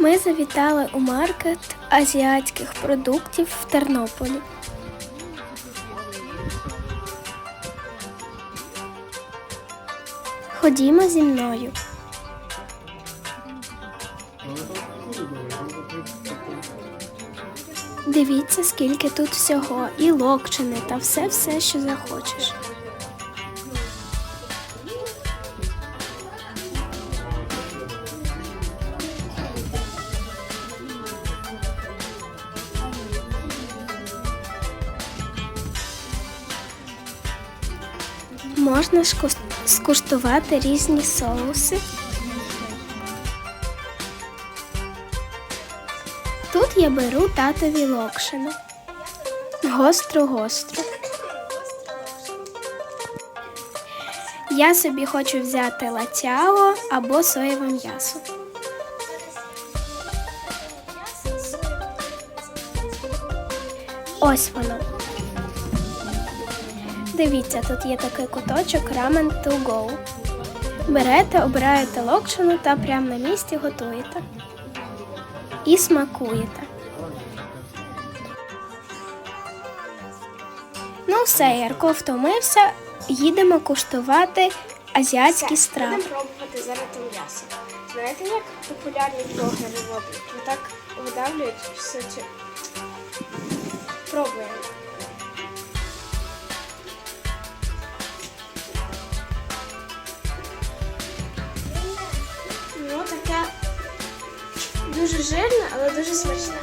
Ми завітали у маркет азіатських продуктів в Тернополі. Ходімо зі мною. Дивіться, скільки тут всього, і локчини та все-все, що захочеш. Можна скуштувати різні соуси. Тут я беру татові локшину. Гостро-гостро. Я собі хочу взяти латяо або соєве м'ясо. Ось воно. Дивіться, тут є такий куточок Ramen to go. Берете, обираєте локшину та прямо на місці готуєте. І смакуєте. Ну все, Ярко втомився. Їдемо куштувати азіатські страви. Будемо пробувати зараз м'ясо. Знаєте, як популярні блогери роблять? Отак видавлюють все це. Пробуємо. Дуже жирна, але дуже смачна.